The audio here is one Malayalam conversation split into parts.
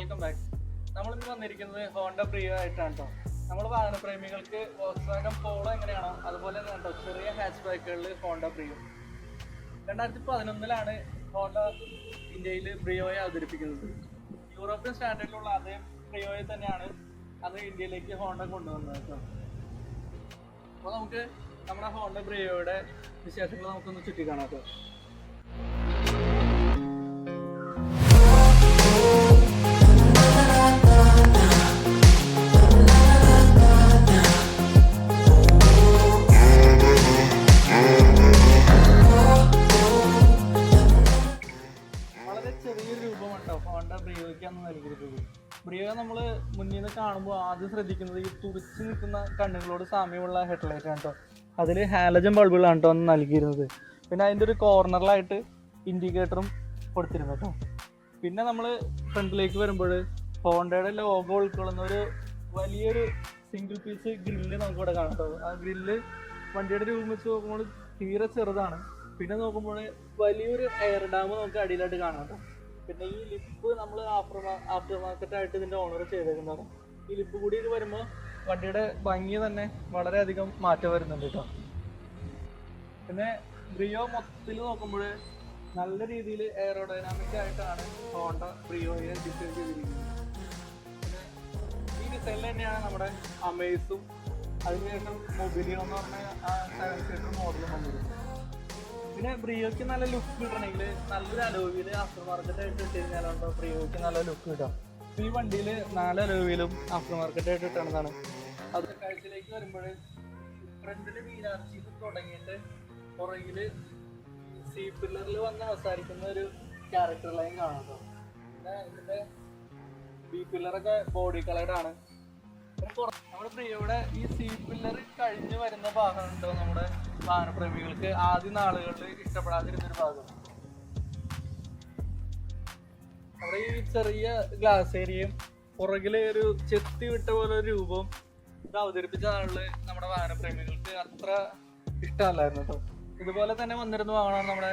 വെൽക്കം ബാക്ക് നമ്മളിന്ന് വന്നിരിക്കുന്നത് ഹോണ്ട പ്രിയോ ആയിട്ടാണ് കേട്ടോ നമ്മൾ വാഹനപ്രേമികൾക്ക് വോക്സ്വാഗൻ പോളോ എങ്ങനെയാണോ അതുപോലെ തന്നെ കേട്ടോ ചെറിയ ഹാച്ച് ബാക്കുകളിൽ ഹോണ്ട പ്രിയോ രണ്ടായിരത്തി പതിനൊന്നിലാണ് ഹോണ്ട ഇന്ത്യയിൽ പ്രിയോയെ അവതരിപ്പിക്കുന്നത്. യൂറോപ്യൻ സ്റ്റാൻഡേർഡിലുള്ള അതേ പ്രിയോയെ തന്നെയാണ് അത് ഇന്ത്യയിലേക്ക് ഹോണ്ട കൊണ്ടുവന്നത് കേട്ടോ അപ്പോൾ നമുക്ക് നമ്മുടെ ഹോണ്ട പ്രിയോയുടെ വിശേഷങ്ങൾ നമുക്കൊന്ന് ചുറ്റിക്കാണാം കേട്ടോ ശ്രദ്ധിക്കുന്നത് ഈ തുറിച്ച് നിൽക്കുന്ന കണ്ണുകളോട് സാമ്യമുള്ള ഹെഡ്ലൈറ്റ് ആണ് കേട്ടോ. അതിൽ ഹാലജൻ ബൾബുകളാണ് കേട്ടോ നൽകിയിരുന്നത്. പിന്നെ അതിന്റെ ഒരു കോർണറിലായിട്ട് ഇൻഡിക്കേറ്ററും കൊടുത്തിരുന്നു കേട്ടോ. പിന്നെ നമ്മൾ ഫ്രണ്ടിലേക്ക് വരുമ്പോൾ ഹോണ്ടയുടെ ലോഗോ ഉൾക്കൊള്ളുന്ന ഒരു വലിയൊരു സിംഗിൾ പീസ് ഗ്രില്ല് നമുക്ക് ഇവിടെ കാണാം കേട്ടോ. ആ ഗ്രില്ല് വണ്ടിയുടെ രൂപം വെച്ച് നോക്കുമ്പോൾ തീരെ ചെറുതാണ്. പിന്നെ നോക്കുമ്പോൾ വലിയൊരു എയർ ഡാം നമുക്ക് അടിയിലായിട്ട് കാണാം കേട്ടോ. പിന്നെ ഈ ലിപ്പ് നമ്മൾ ആഫ്റ്റർ ആഫ്റ്റർ മാർക്കറ്റ് ആയിട്ട് ഇതിന്റെ ഓണർ ചെയ്തേക്കുന്നതാണ്. ഈ ലിപ്പ് കൂടി ഇത് വരുമ്പോൾ വണ്ടിയുടെ ഭംഗി തന്നെ വളരെയധികം മാറ്റം വരുന്നുണ്ട് കേട്ടോ പിന്നെ ബ്രിയോ മൊത്തത്തിൽ നോക്കുമ്പോൾ നല്ല രീതിയിൽ എയറോഡൈനാമിക് ആയിട്ടാണ് ഹോണ്ട ബ്രിയോയെ ഡിസൈൻ ചെയ്തിരിക്കുന്നത്. പിന്നെ ഈ ഡിസൈനിൽ തന്നെയാണ് നമ്മുടെ അമേസും അതിനുശേഷം മൊബിലിയോ എന്ന് പറഞ്ഞ ആ സെവൻ സീറ്റർ മോഡലും വന്നത്. പിന്നെ ബ്രിയോക്ക് നല്ല ലുക്ക് കിട്ടണമെങ്കിൽ നല്ലൊരു അലോവിയിൽ ആഫ്റ്റർ മാർക്കറ്റ് ആയിട്ട് ഇട്ട് കഴിഞ്ഞാലുണ്ടോ ബ്രിയോക്ക് നല്ല ലുക്ക് കിട്ടാം ഈ വണ്ടിയിൽ നാല് അലവിയിലും ആഫ്റ്റർ മാർക്കറ്റ് ആയിട്ട് ഇട്ടണതാണ്. അത് കാഴ്ചയിലേക്ക് വരുമ്പോൾ ഫ്രണ്ടിൽ വീലാർച്ചിയിൽ തുടങ്ങിയിട്ട് പുറകിൽ സി പില്ലറിൽ വന്ന് അവസാനിക്കുന്ന ഒരു ക്യാരക്ടർ ലൈൻ കാണാം പിന്നെ ഇതിന്റെ ബി പില്ലറൊക്കെ ബോഡി കളേഡ് ആണ്. പിന്നെ നമ്മുടെ പ്രിയയുടെ ഈ സി പില്ലർ കഴിഞ്ഞു വരുന്ന ഭാഗമുണ്ടോ നമ്മുടെ വാഹനപ്രേമികൾക്ക് ആദ്യ നാളുകളിൽ ഇഷ്ടപ്പെടാതിരുന്നൊരു ഭാഗം. നമ്മുടെ ഈ ചെറിയ ഗ്ലാസ് ഏരിയയും പുറകിലെ ഒരു ചെത്തി വിട്ട പോലെ ഒരു രൂപം ഇത് അവതരിപ്പിച്ച നമ്മുടെ വാഹനപ്രേമികൾക്ക് അത്ര ഇഷ്ടമല്ലായിരുന്നു കേട്ടോ ഇതുപോലെ തന്നെ വന്നിരുന്ന വാഹനമാണ് നമ്മുടെ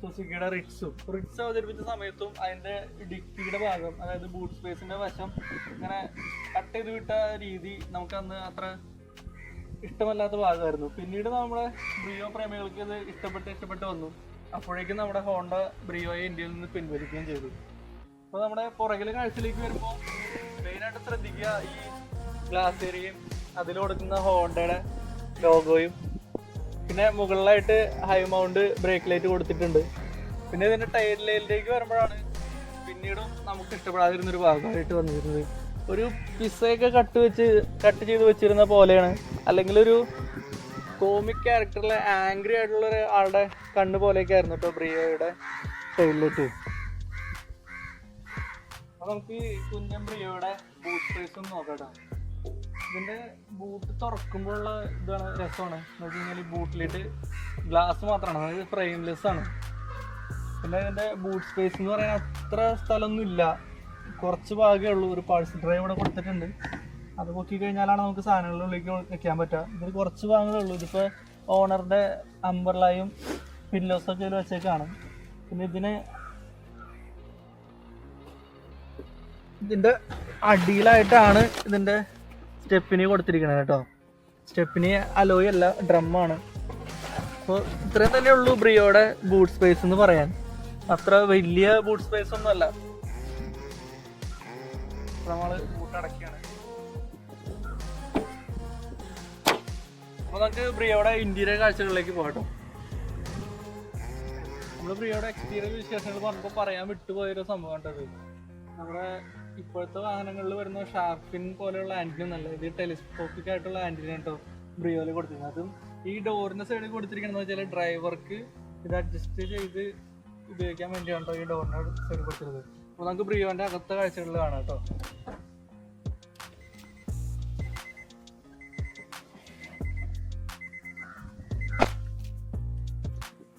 സുസുക്കിയുടെ റിക്സും. റിക്സ് അവതരിപ്പിച്ച സമയത്തും അതിന്റെ ഡിക്കിയുടെ ഭാഗം അതായത് ബൂട്ട് സ്പേസിന്റെ വശം ഇങ്ങനെ കട്ട് ചെയ്ത് വിട്ട രീതി നമുക്ക് അന്ന് അത്ര ഇഷ്ടമല്ലാത്ത ഭാഗമായിരുന്നു. പിന്നീട് നമ്മുടെ ബ്രിയോ പ്രേമികൾക്ക് ഇത് ഇഷ്ടപ്പെട്ട് ഇഷ്ടപ്പെട്ട് വന്നു. അപ്പോഴേക്കും നമ്മുടെ ഹോണ്ട ബ്രിയോയെ ഇന്ത്യയിൽ നിന്ന് പിൻവലിക്കുകയും ചെയ്തു. അപ്പോൾ നമ്മുടെ പുറകിലെ കാഴ്ചയിലേക്ക് വരുമ്പോൾ മെയിനായിട്ട് ശ്രദ്ധിക്കുക ഈ ഗ്ലാസ് ഏരിയയും അതിൽ കൊടുക്കുന്ന ഹോണ്ടയുടെ ലോഗോയും പിന്നെ മുകളിലായിട്ട് ഹൈ മൗണ്ട് ബ്രേക്ക് ലൈറ്റ് കൊടുത്തിട്ടുണ്ട്. പിന്നെ ഇതിന്റെ ടയർ ലൈനിലേക്ക് വരുമ്പോഴാണ് പിന്നീടും നമുക്ക് ഇഷ്ടപ്പെടാതിരുന്ന ഒരു ഭാഗമായിട്ട് വന്നിരുന്നത്. ഒരു പിസയൊക്കെ കട്ട് വെച്ച് കട്ട് ചെയ്ത് വെച്ചിരുന്ന പോലെയാണ്. അല്ലെങ്കിൽ ഒരു കോമിക് ക്യാരക്ടറിലെ ആംഗ്രി ആയിട്ടുള്ള ഒരു ആളുടെ കണ്ണ് പോലെയൊക്കെ ആയിരുന്നു കേട്ടോ ബ്രിയോയുടെ ടൈലിലിട്ട് നമുക്ക് ഈ കുഞ്ഞൻ ബ്രിയോയുടെ ബൂട്ട് ഒന്ന് നോക്കാം ഇതിന്റെ ബൂട്ട് തുറക്കുമ്പോഴുള്ള ഇതാണ് രസമാണ്. എന്ന് വെച്ച് കഴിഞ്ഞാൽ ബൂട്ടിലിട്ട് ഗ്ലാസ് മാത്രമാണ്. അതായത് ഫ്രെയിംലെസ് ആണ്. പിന്നെ ഇതിന്റെ ബൂട്ട് സ്പേസ് എന്ന് പറയാൻ അത്ര സ്ഥലമൊന്നും ഇല്ല. കുറച്ച് ഭാഗമേ ഉള്ളൂ. ഒരു പാഴ്സൽ ഡ്രൈവ് ഇവിടെ കൊടുത്തിട്ടുണ്ട്. അത് പൊക്കി കഴിഞ്ഞാലാണ് നമുക്ക് സാധനങ്ങളിലേക്ക് വെക്കാൻ പറ്റുക. ഇതിൽ കുറച്ച് ഭാഗങ്ങളേ ഉള്ളൂ. ഇതിപ്പോൾ ഓണറുടെ അമ്പർലായും പില്ലോസൊക്കെ വെച്ചേക്കാണ്. പിന്നെ ഇതിന് ഇതിന്റെ അടിയിലായിട്ടാണ് ഇതിന്റെ സ്റ്റെപ്പിനി കൊടുത്തിരിക്കുന്നത് കേട്ടോ. സ്റ്റെപ്പിനി അലോയ് അല്ല ഡ്രമ്മാണ് അപ്പോൾ ഇത്രയും തന്നെ ഉള്ളൂ ബ്രിയോയുടെ ബൂട്ട് സ്പേസ് എന്ന് പറയാൻ. അത്ര വലിയ ബൂട്ട് സ്പേസ് ഒന്നും അല്ല. നമ്മൾ ബൂട്ട് നമുക്ക് ബ്രിയോയുടെ ഇന്റീരിയർ കാഴ്ചകളിലേക്ക് പോകട്ടോ നമ്മൾ ബ്രിയോയുടെ എക്സ്റ്റീരിയർ വിശേഷങ്ങൾ പറഞ്ഞപ്പോൾ പറയാൻ വിട്ടുപോയൊരു സംഭവം ഉണ്ടത് നമ്മുടെ ഇപ്പോഴത്തെ വാഹനങ്ങളിൽ വരുന്ന ഷാർപ്പിൻ പോലെയുള്ള ആന്റിന നല്ല ഇത് ടെലിസ്കോപ്പിക് ആയിട്ടുള്ള ആന്റിന കേട്ടോ. ബ്രിയോയിൽ കൊടുത്തിരുന്നത് അതും ഈ ഡോറിന്റെ സൈഡിൽ കൊടുത്തിരിക്കുന്നത് വെച്ചാൽ ഡ്രൈവർക്ക് ഇത് അഡ്ജസ്റ്റ് ചെയ്ത് ഉപയോഗിക്കാൻ വേണ്ടിയാണ് ഈ ഡോറിന്റെ സൈഡിൽ കൊടുത്തിരുന്നത്. അപ്പോൾ നമുക്ക് ബ്രിയോന്റെ അകത്തെ കാഴ്ചകളിൽ കാണാം കേട്ടോ.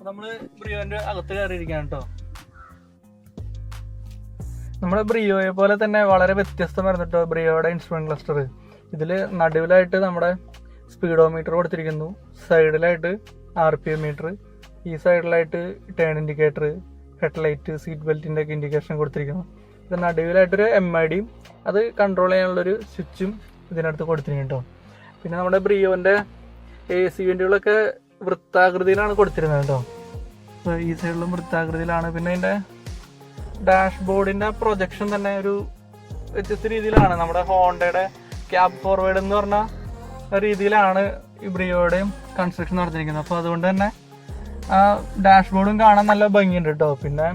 നമ്മൾ ബ്രിയോന്റെ അകത്ത് കയറിയിരിക്കാം കേട്ടോ. നമ്മുടെ ബ്രിയോയെ പോലെ തന്നെ വളരെ വ്യത്യസ്തമായിരുന്നു കേട്ടോ ബ്രിയോയുടെ ഇൻസ്ട്രുമെന്റ് ക്ലസ്റ്റർ ഇതിൽ നടുവിലായിട്ട് നമ്മുടെ സ്പീഡോമീറ്റർ കൊടുത്തിരിക്കുന്നു. സൈഡിലായിട്ട് ആർ പി എം മീറ്റർ ഈ സൈഡിലായിട്ട് ടേൺ ഇൻഡിക്കേറ്റർ ഹെഡ്ലൈറ്റ് സീറ്റ് ബെൽറ്റിന്റെ ഒക്കെ ഇൻഡിക്കേഷൻ കൊടുത്തിരിക്കുന്നു. ഇത് നടുവിലായിട്ടൊരു എം ഐ ഡിയും അത് കൺട്രോൾ ചെയ്യാനുള്ളൊരു സ്വിച്ചും ഇതിനടുത്ത് കൊടുത്തിരിക്കുന്നു പിന്നെ നമ്മുടെ ബ്രിയോന്റെ എ സി വണ്ടികളൊക്കെ വൃത്താകൃതിയിലാണ് കൊടുത്തിരുന്നത് കേട്ടോ ഈ സൈഡിലും വൃത്താകൃതിയിലാണ്. പിന്നെ അതിന്റെ ഡാഷ്ബോർഡിന്റെ പ്രൊജക്ഷൻ തന്നെ ഒരു വ്യത്യസ്ത രീതിയിലാണ്. നമ്മുടെ ഹോണ്ടയുടെ ക്യാബ് ഫോർവേഡ് എന്ന് പറഞ്ഞ രീതിയിലാണ് ഇബ്രിയോടെയും കൺസ്ട്രക്ഷൻ നടത്തിയിരിക്കുന്നത് അപ്പോൾ അതുകൊണ്ട് തന്നെ ആ ഡാഷ്ബോർഡും കാണാൻ നല്ല ഭംഗിയുണ്ട് കേട്ടോ പിന്നെ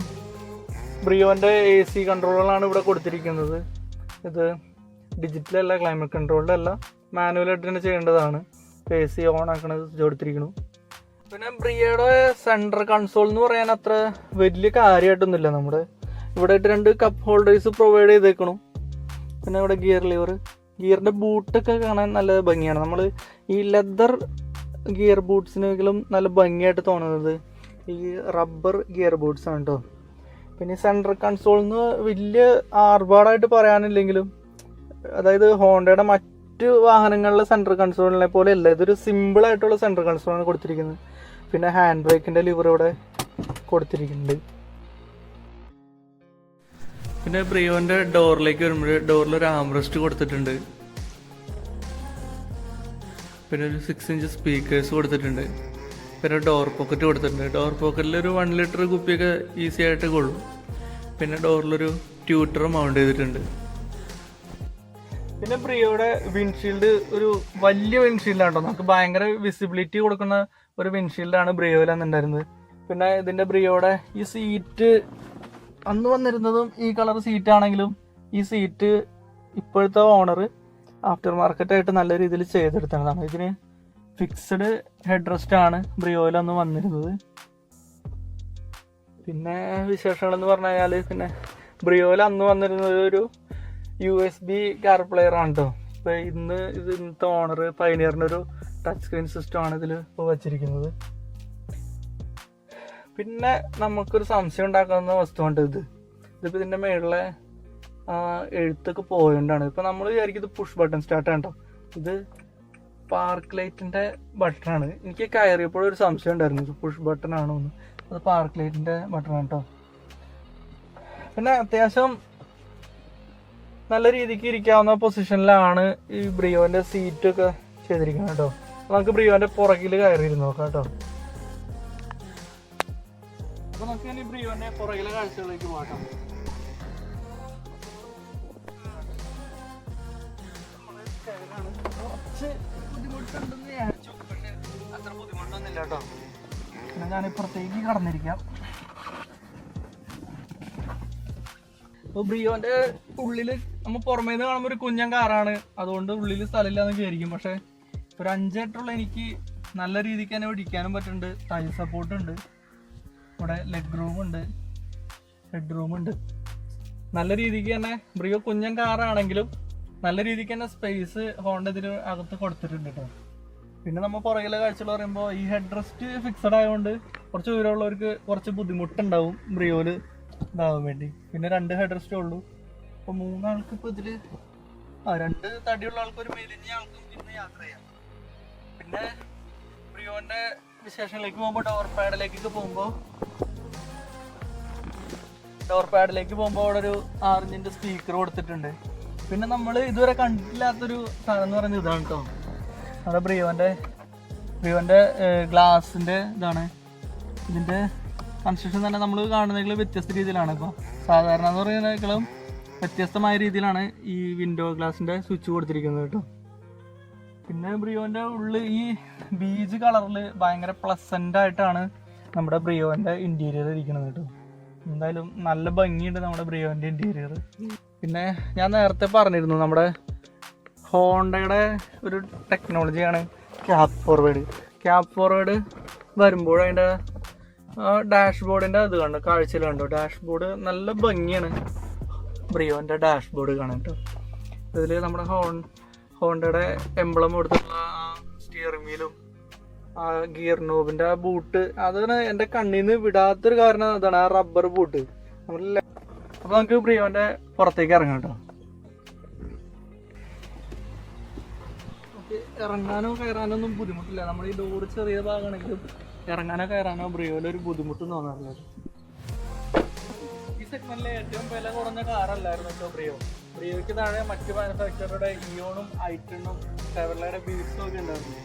ബ്രിയോന്റെ എ സി കൺട്രോളുകളാണ് ഇവിടെ കൊടുത്തിരിക്കുന്നത്. ഇത് ഡിജിറ്റൽ അല്ല ക്ലൈമറ്റ് കൺട്രോളിന്റെ അല്ല. മാനുവലായിട്ട് തന്നെ ചെയ്യേണ്ടതാണ്. എ സി ഓൺ ആക്കണത് കൊടുത്തിരിക്കുന്നു. പിന്നെ ബ്രിയയുടെ സെൻട്രൽ കൺസോൾ എന്ന് പറയാൻ അത്ര വലിയ കാര്യമായിട്ടൊന്നുമില്ല. നമ്മുടെ ഇവിടെ രണ്ട് കപ്പ് ഹോൾഡേഴ്സ് പ്രൊവൈഡ് ചെയ്തേക്കണു. പിന്നെ ഇവിടെ ഗിയർ ലിവർ ഗിയറിന്റെ ബൂട്ടൊക്കെ കാണാൻ നല്ല ഭംഗിയാണ്. നമ്മൾ ഈ ലെതർ ഗിയർ ബൂട്ട്സിനെങ്കിലും നല്ല ഭംഗിയായിട്ട് തോന്നുന്നത്. ഈ റബ്ബർ ഗിയർ ബൂട്ട്സ് ആണ് കേട്ടോ പിന്നെ സെൻട്രൽ കൺസോൾ എന്ന് വലിയ ആർഭാടായിട്ട് പറയാനില്ലെങ്കിലും അതായത് ഹോണ്ടയുടെ മറ്റ് വാഹനങ്ങളിലെ സെൻട്രൽ കൺസോളിനെ പോലെ അല്ല ഇതൊരു സിമ്പിൾ ആയിട്ടുള്ള സെൻട്രൽ കൺസോളാണ് കൊടുത്തിരിക്കുന്നത്. പിന്നെ ഹാൻഡ് ബ്രേക്കിന്റെ ലിവർ ഇവിടെ കൊടുത്തിരിക്കുന്നുണ്ട്. പിന്നെ ബ്രിയോന്റെ ഡോറിലേക്ക് വരുമ്പോൾ ഡോറിൽ ഒരു ആംറസ്റ്റ് കൊടുത്തിട്ടുണ്ട്. പിന്നെ ഒരു സിക്സ് ഇഞ്ച് സ്പീക്കേഴ്സ് കൊടുത്തിട്ടുണ്ട്. പിന്നെ ഡോർ പോക്കറ്റ് കൊടുത്തിട്ടുണ്ട്. ഡോർ പോക്കറ്റിൽ ഒരു വൺ ലിറ്റർ കുപ്പിയൊക്കെ ഈസി ആയിട്ട് കൊള്ളും. പിന്നെ ഡോറിലൊരു ട്യൂട്ടർ മൗണ്ട് ചെയ്തിട്ടുണ്ട്. പിന്നെ ബ്രിയോയുടെ വിൻഷീൽഡ് ഒരു വലിയ വിൻഷീൽഡാണ് നമുക്ക് ഭയങ്കര വിസിബിലിറ്റി കൊടുക്കുന്ന ഒരു വിൻഷീൽഡാണ് ബ്രിയോയിൽ ഉണ്ടായിരുന്നത് പിന്നെ ഇതിന്റെ ബ്രിയോയുടെ ഈ സീറ്റ് അന്ന് വന്നിരുന്നതും ഈ കളർ സീറ്റ് ആണെങ്കിലും ഈ സീറ്റ് ഇപ്പോഴത്തെ ഓണർ ആഫ്റ്റർ മാർക്കറ്റായിട്ട് നല്ല രീതിയിൽ ചെയ്തെടുത്തതാണ്. ഇതിന് ഫിക്സഡ് ഹെഡ് റെസ്റ്റ് ആണ് ബ്രിയോയിൽ അന്ന് വന്നിരുന്നത്. പിന്നെ വിശേഷങ്ങൾ എന്ന് പറഞ്ഞു കഴിഞ്ഞാൽ പിന്നെ ബ്രിയോയിൽ അന്ന് വന്നിരുന്നത് ഒരു U S B car player ആണ് കേട്ടോ ഇപ്പം ഇന്ന് ഇത് ഇന്നത്തെ ഓണർ ഒരു ടച്ച് സ്ക്രീൻ സിസ്റ്റം ആണ് ഇതിൽ ഇപ്പോൾ വച്ചിരിക്കുന്നത്. പിന്നെ നമുക്കൊരു സംശയം ഉണ്ടാക്കുന്ന വസ്തുവാണ് ഇത്. ഇതിപ്പോൾ ഇതിന്റെ മേളിലെ എഴുത്തൊക്കെ പോയോണ്ടാണ്. ഇപ്പോൾ നമ്മൾ വിചാരിക്കും ഇത് പുഷ് ബട്ടൺ സ്റ്റാർട്ട് ആണ് കേട്ടോ ഇത് പാർക്ക് ലൈറ്റിന്റെ ബട്ടണാണ് എനിക്ക് കയറിയപ്പോൾ ഒരു സംശയം ഉണ്ടായിരുന്നു. ഇത് പുഷ് ബട്ടൺ ആണോ എന്ന്. അത് പാർക്ക് ലൈറ്റിന്റെ ബട്ടണാണ് കേട്ടോ പിന്നെ അത്യാവശ്യം നല്ല രീതിക്ക് ഇരിക്കാവുന്ന പൊസിഷനിലാണ് ഈ ബ്രിയോന്റെ സീറ്റൊക്കെ ചെയ്തിരിക്കുന്നത് കേട്ടോ നമുക്ക് ബ്രിയോന്റെ പുറകിൽ കയറിയിരുന്നു നോക്കാം കേട്ടോ അപ്പൊ നമുക്ക് ഇനി ബ്രിയോന്റെ പുറകിലെ കാഴ്ചകളിലേക്ക് പോകാം കുറച്ച് അത്ര ഇപ്പുറത്തേക്ക് കടന്നിരിക്കാം. ബ്രിയോന്റെ ഉള്ളിൽ നമ്മ പുറമേ നിന്ന് കാണുമ്പോൾ ഒരു കുഞ്ഞൻ കാറാണ്. അതുകൊണ്ട് ഉള്ളിൽ സ്ഥലമില്ലാന്ന് വിചാരിക്കും. പക്ഷെ ഒരു അഞ്ചേട്ടുള്ള എനിക്ക് നല്ല രീതിക്ക് തന്നെ ഇടിക്കാനും പറ്റുന്നുണ്ട്. ടൈ സപ്പോർട്ട് ഉണ്ട്. ഇവിടെ ലെഗ് റൂം ഉണ്ട്. ഹെഡ് റൂം ഉണ്ട്. നല്ല രീതിക്ക് തന്നെ ബ്രിയോ കുഞ്ഞൻ കാറാണെങ്കിലും നല്ല രീതിക്ക് തന്നെ സ്പേസ് ഹോണ്ട ഇതിന് അകത്ത് കൊടുത്തിട്ടുണ്ട് കേട്ടോ പിന്നെ നമ്മൾ പുറകിലെ കാഴ്ചകൾ പറയുമ്പോൾ ഈ ഹെഡ് റെസ്റ്റ് ഫിക്സഡ് ആയതുകൊണ്ട് കുറച്ച് ദൂരമുള്ളവർക്ക് കുറച്ച് ബുദ്ധിമുട്ടുണ്ടാവും ബ്രിയോൽ ഇതാവാൻ വേണ്ടി. പിന്നെ രണ്ട് ഹെഡ് റെസ്റ്റേ ഉള്ളൂ. അപ്പോൾ മൂന്നാൾക്ക് ഇപ്പൊ ഇതിൽ ആ രണ്ട് തടിയുള്ള ആൾക്കൊരു മെലിഞ്ഞ ആൾക്കും ഇരുന്ന് യാത്ര ചെയ്യാം. പിന്നെ ബ്രിയോന്റെ വിശേഷങ്ങളിലേക്ക് പോകുമ്പോൾ ഡോർ പാഡിലേക്കൊക്കെ പോകുമ്പോൾ ഡോർ പാഡിലേക്ക് പോകുമ്പോൾ അവിടെ ഒരു ആറിഞ്ചിന്റെ സ്പീക്കർ കൊടുത്തിട്ടുണ്ട്. പിന്നെ നമ്മൾ ഇതുവരെ കണ്ടിട്ടില്ലാത്തൊരു സാധനം എന്ന് പറയുന്നത് ഇതാണ് കേട്ടോ നമ്മുടെ ബ്രിയോന്റെ ബ്രിയോന്റെ ഗ്ലാസിന്റെ ഇതാണ്. ഇതിന്റെ കൺസ്ട്രക്ഷൻ തന്നെ നമ്മൾ കാണുന്നതിൽ വ്യത്യസ്ത രീതിയിലാണ് ഇപ്പോൾ സാധാരണ എന്ന് പറയുന്നതിനേക്കാളും വ്യത്യസ്തമായ രീതിയിലാണ് ഈ വിൻഡോ ഗ്ലാസിന്റെ സ്വിച്ച് കൊടുത്തിരിക്കുന്നത് കേട്ടോ പിന്നെ ബ്രിയോന്റെ ഉള്ളിൽ ഈ ബീജ് കളറിൽ ഭയങ്കര പ്ലസന്റ് ആയിട്ടാണ് നമ്മുടെ ബ്രിയോന്റെ ഇന്റീരിയർ ഇരിക്കുന്നത് കേട്ടോ. എന്തായാലും നല്ല ഭംഗിയുണ്ട് നമ്മുടെ ബ്രിയോന്റെ ഇന്റീരിയർ പിന്നെ ഞാൻ നേരത്തെ പറഞ്ഞിരുന്നു നമ്മുടെ ഹോണ്ടയുടെ ഒരു ടെക്നോളജിയാണ് ക്യാപ് ഫോർവേഡ് ക്യാപ് ഫോർവേഡ് വരുമ്പോൾ അതിന്റെ ഡാഷ്ബോർഡിന്റെ ഇത് കണ്ടു കാഴ്ചയിൽ കണ്ടു. ഡാഷ്ബോർഡ് നല്ല ഭംഗിയാണ് ബ്രിയോന്റെ ഡാഷ്ബോർഡ് കാണാൻ കേട്ടോ. ഇതിൽ നമ്മുടെ ഹോൺ ഹോണ്ടയുടെ എംബ്ലം കൊടുത്തിട്ടുള്ള സ്റ്റിയറിംഗ് വീലും ആ ഗിയർ നോബിന്റെ ആ ബൂട്ട് അതാണ് എന്റെ കണ്ണിൽ നിന്ന് വിടാത്തൊരു കാരണം. അതാണ് ആ റബ്ബർ ബൂട്ട് അപ്പൊ നമുക്ക് പ്രിയോന്റെ പുറത്തേക്ക് ഇറങ്ങാം കേട്ടോ. ഇറങ്ങാനോ കയറാനോ ഒന്നും ബുദ്ധിമുട്ടില്ല. നമ്മൾ ഈ ഡോറ് ചെറിയ ഭാഗമാണെങ്കിലും ഇറങ്ങാനോ കയറാനോ പ്രിയോന്റെ ഒരു ബുദ്ധിമുട്ടും തോന്നാറില്ല. ഈ സെഗ്മെന്റിലെ ഏറ്റവും വില കുറഞ്ഞ കാറല്ലായിരുന്നു കേട്ടോ ബ്രിയോ ബ്രിയോയ്ക്ക് താഴെ മറ്റ് മാനുഫാക്ചറുടെ ഇയോണും ഐറ്റണും ടെവലയുടെ ബീസും ഒക്കെ ഉണ്ടായിരുന്നു.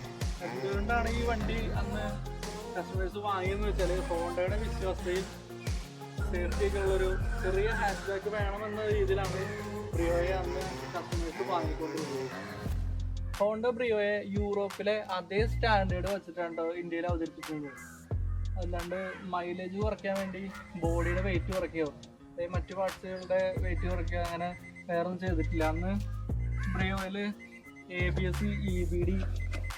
എന്തുകൊണ്ടാണ് ഈ വണ്ടി അന്ന് കസ്റ്റമേഴ്സ് വാങ്ങിയെന്ന് വെച്ചാൽ ഹോണ്ടയുടെ വിശ്വാസത്തിൽ ഉള്ളൊരു ചെറിയ ഹാഷ് ബാക്ക് വേണമെന്ന രീതിയിലാണ് ബ്രിയോയെ അന്ന് കസ്റ്റമേഴ്സ് വാങ്ങിക്കൊണ്ടിരുന്നത്. ഹോണ്ട ബ്രിയോയെ യൂറോപ്പിലെ അതേ സ്റ്റാൻഡേർഡ് വെച്ചിട്ടാണ് ഇന്ത്യയിൽ അവതരിപ്പിക്കുന്നത് അല്ലാണ്ട് മൈലേജ് കുറയ്ക്കാൻ വേണ്ടി ബോഡിയുടെ വെയിറ്റ് കുറയ്ക്കുകയോ മറ്റു പാർട്സുകളുടെ വെയിറ്റ് കുറയ്ക്കുക അങ്ങനെ വേറെ ഒന്നും ചെയ്തിട്ടില്ല. അന്ന് ബ്രിയോയിൽ A B S C E B D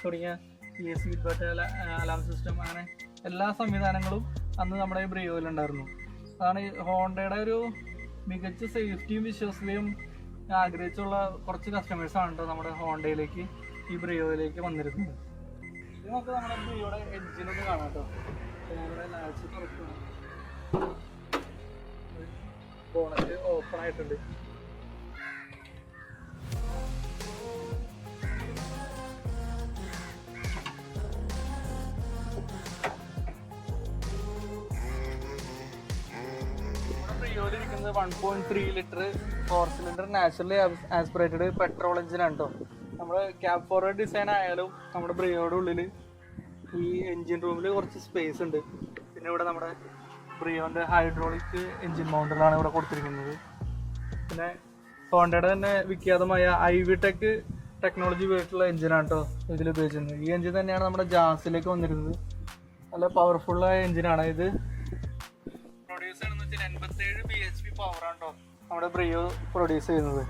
തുടങ്ങിയ P S C inverter alarm system അങ്ങനെ എല്ലാ സംവിധാനങ്ങളും അന്ന് നമ്മുടെ ബ്രിയോയിലുണ്ടായിരുന്നു അതാണ് ഹോണ്ടയുടെ ഒരു മികച്ച സേഫ്റ്റിയും വിശ്വസതയും ആഗ്രഹിച്ചുള്ള കുറച്ച് കസ്റ്റമേഴ്സ് ആണ് കേട്ടോ നമ്മുടെ ഹോണ്ടയിലേക്ക് ഈ ബ്രിയോയിലേക്ക് വന്നിരുന്നത്. നമ്മുടെ ഓപ്പൺ ആയിട്ടുണ്ട്. പ്രിയോയിലിരിക്കുന്നത് one point three litre four cylinder naturally aspirated petrol എഞ്ചിനാണ് കേട്ടോ നമ്മൾ ക്യാബ് ഫോർവേഡ് ഡിസൈൻ ആയാലും നമ്മുടെ ബ്രിയോയുടെ ഉള്ളിൽ ഈ എഞ്ചിൻ റൂമിൽ കുറച്ച് സ്പേസ് ഉണ്ട്. പിന്നെ ഇവിടെ നമ്മുടെ ബ്രിയോന്റെ ഹൈഡ്രോളിക് എഞ്ചിൻ മൗണ്ടറാണ് ഇവിടെ കൊടുത്തിരിക്കുന്നത്. പിന്നെ ഹോണ്ടയുടെ തന്നെ വിഖ്യാതമായ ഐ വി ടെക് ടെക്നോളജി ഉപയോഗിച്ചിട്ടുള്ള എഞ്ചിനാണ് കേട്ടോ ഇതിൽ ഉപയോഗിച്ചിരുന്നത്. ഈ എഞ്ചിൻ തന്നെയാണ് നമ്മുടെ ജാസിലേക്ക് വന്നിരുന്നത്. നല്ല പവർഫുള്ളായ എഞ്ചിനാണ് ഇത്. പ്രൊഡ്യൂസ് ചെയ്യുന്നത് എൺപത്തേഴ് ബി എച്ച് പി പവർ നമ്മുടെ ബ്രിയോ പ്രൊഡ്യൂസ് ചെയ്യുന്നത്.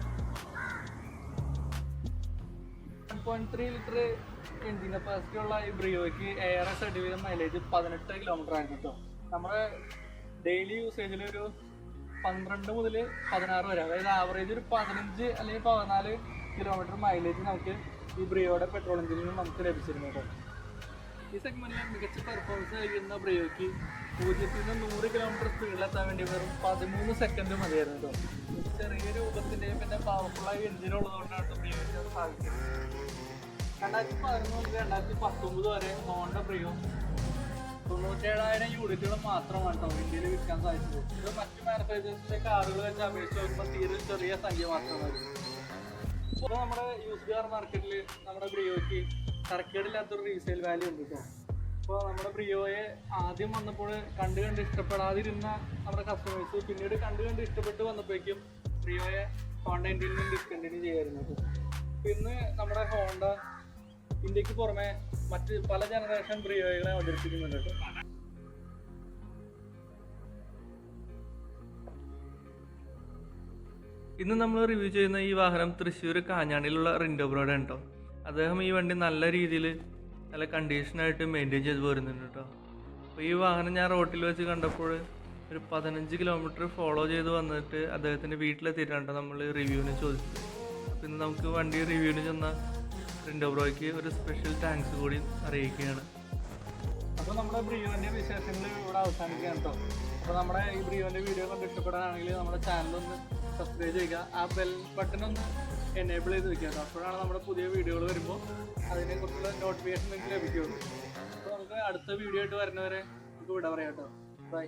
പോയിന്റ് ലിറ്റർ എഞ്ചിൻ കപ്പാസിറ്റി ഉള്ള ഈ ബ്രിയോയ്ക്ക് എയർ സർട്ടിഫിക്കൽ മൈലേജ് പതിനെട്ട് കിലോമീറ്റർ ആണ് കേട്ടോ. നമ്മുടെ ഡെയിലി യൂസേജിൽ ഒരു പന്ത്രണ്ട് മുതൽ പതിനാറ് വരെ അതായത് ആവറേജ് ഒരു പതിനഞ്ച് അല്ലെങ്കിൽ പതിനാല് കിലോമീറ്റർ മൈലേജ് നമുക്ക് ഈ ബ്രിയോയുടെ പെട്രോൾ എഞ്ചിനിൽ നിന്ന് നമുക്ക് ലഭിച്ചിരുന്നു കേട്ടോ. ഈ സെഗ്മെന്റിലെ മികച്ച പെർഫോമൻസ് നൽകുന്ന ബ്രേക്ക് പൂജ്യത്തിൽ നിന്ന് നൂറ് കിലോമീറ്റർ സ്പീഡിലെത്താൻ വേണ്ടി വെറും പതിമൂന്ന് സെക്കൻഡ് മതിയായിരുന്നു കേട്ടോ ചെറിയ രൂപത്തിന്റെയും പിന്നെ പവർഫുള്ളായ എഞ്ചിൻ ഉള്ളതുകൊണ്ടാണ് ബ്രേക്ക് അത് സാധിക്കുന്നത് രണ്ടായിരത്തി പതിനൊന്ന് മുതൽ രണ്ടായിരത്തി പത്തൊമ്പത് വരെ ഹോണ്ട ബ്രിയോ തൊണ്ണൂറ്റേഴായിരം യൂണിറ്റുകൾ മാത്രമാണ് കേട്ടോ ഇന്ത്യയിൽ വിൽക്കാൻ സാധിച്ചത്. ഇത് മറ്റ് മാനുഫാക്ചേഴ്സിന്റെ കാറുകൾ വെച്ച് അപേക്ഷിച്ച് നോക്കുമ്പോൾ തീരെ ചെറിയ സംഖ്യ മാത്രമായിരുന്നു ഇപ്പോൾ നമ്മുടെ യൂസ് കാർ മാർക്കറ്റിൽ നമ്മുടെ ബ്രിയോയ്ക്ക് തരക്കേടില്ലാത്തൊരു റീസെയിൽ വാല്യൂ ഉണ്ട് കേട്ടോ അപ്പോൾ നമ്മുടെ പ്രിയോയെ ആദ്യം വന്നപ്പോൾ കണ്ട് കണ്ട് ഇഷ്ടപ്പെടാതിരുന്ന നമ്മുടെ കസ്റ്റമേഴ്സ് പിന്നീട് കണ്ട് കണ്ട് ഇഷ്ടപ്പെട്ട് വന്നപ്പോഴേക്കും പ്രിയോയെ ഇന്ത്യയിൽ നിന്ന് ഡിസ്കണ്ടിന്യൂ ചെയ്യായിരുന്നു പിന്നെ നമ്മുടെ ഹോണ്ട ഇന്ത്യയ്ക്ക് പുറമെ മറ്റ് പല ജനറേഷൻ പ്രിയോകളെ അവതരിപ്പിക്കുന്നുണ്ട് കേട്ടോ ഇന്ന് നമ്മൾ റിവ്യൂ ചെയ്യുന്ന ഈ വാഹനം തൃശ്ശൂർ കാഞ്ഞാണിയിലുള്ള റിൻഡോ ബ്രോഡാണ് കേട്ടോ അദ്ദേഹം ഈ വണ്ടി നല്ല രീതിയിൽ നല്ല കണ്ടീഷനായിട്ട് മെയിന്റെയിൻ ചെയ്ത് വരുന്നുണ്ട് കേട്ടോ അപ്പോൾ ഈ വാഹനം ഞാൻ റോട്ടിൽ വെച്ച് കണ്ടപ്പോൾ ഒരു പതിനഞ്ച് കിലോമീറ്റർ ഫോളോ ചെയ്ത് വന്നിട്ട് അദ്ദേഹത്തിന്റെ വീട്ടിലെത്തിയിട്ടാണ് നമ്മൾ റിവ്യൂവിന് ചോദിച്ചത്. അപ്പോൾ ഇന്ന് നമുക്ക് വണ്ടി റിവ്യൂവിന് ചെന്ന റിൻഡോബ്രോയ്ക്ക് ഒരു സ്പെഷ്യൽ താങ്ക്സ് കൂടി അറിയിക്കുകയാണ്. അപ്പോൾ നമ്മുടെ ബ്രിയോന്റെ വിശേഷങ്ങൾ ഇവിടെ അവസാനിക്കുകയാണ് കേട്ടോ അപ്പോൾ നമ്മുടെ ഈ ബ്രിയോന്റെ വീഡിയോ കണ്ട് ഇഷ്ടപ്പെടാനാണെങ്കിൽ നമ്മുടെ ചാനൽ ഒന്ന് സബ്സ്ക്രൈബ് ചെയ്യുക. ആ ബെൽ ബട്ടൺ ഒന്ന് എനേബിൾ ചെയ്ത് വെക്കുക അപ്പോഴാണ് നമ്മുടെ പുതിയ വീഡിയോകൾ വരുമ്പോൾ അതിനെക്കുറിച്ചുള്ള നോട്ടിഫിക്കേഷൻ നിങ്ങൾക്ക് ലഭിക്കുകയുള്ളൂ അപ്പോൾ നമുക്ക് അടുത്ത വീഡിയോ ആയിട്ട് വരുന്നവരെ നമുക്ക് വിട പറയാം കേട്ടോ. ബൈ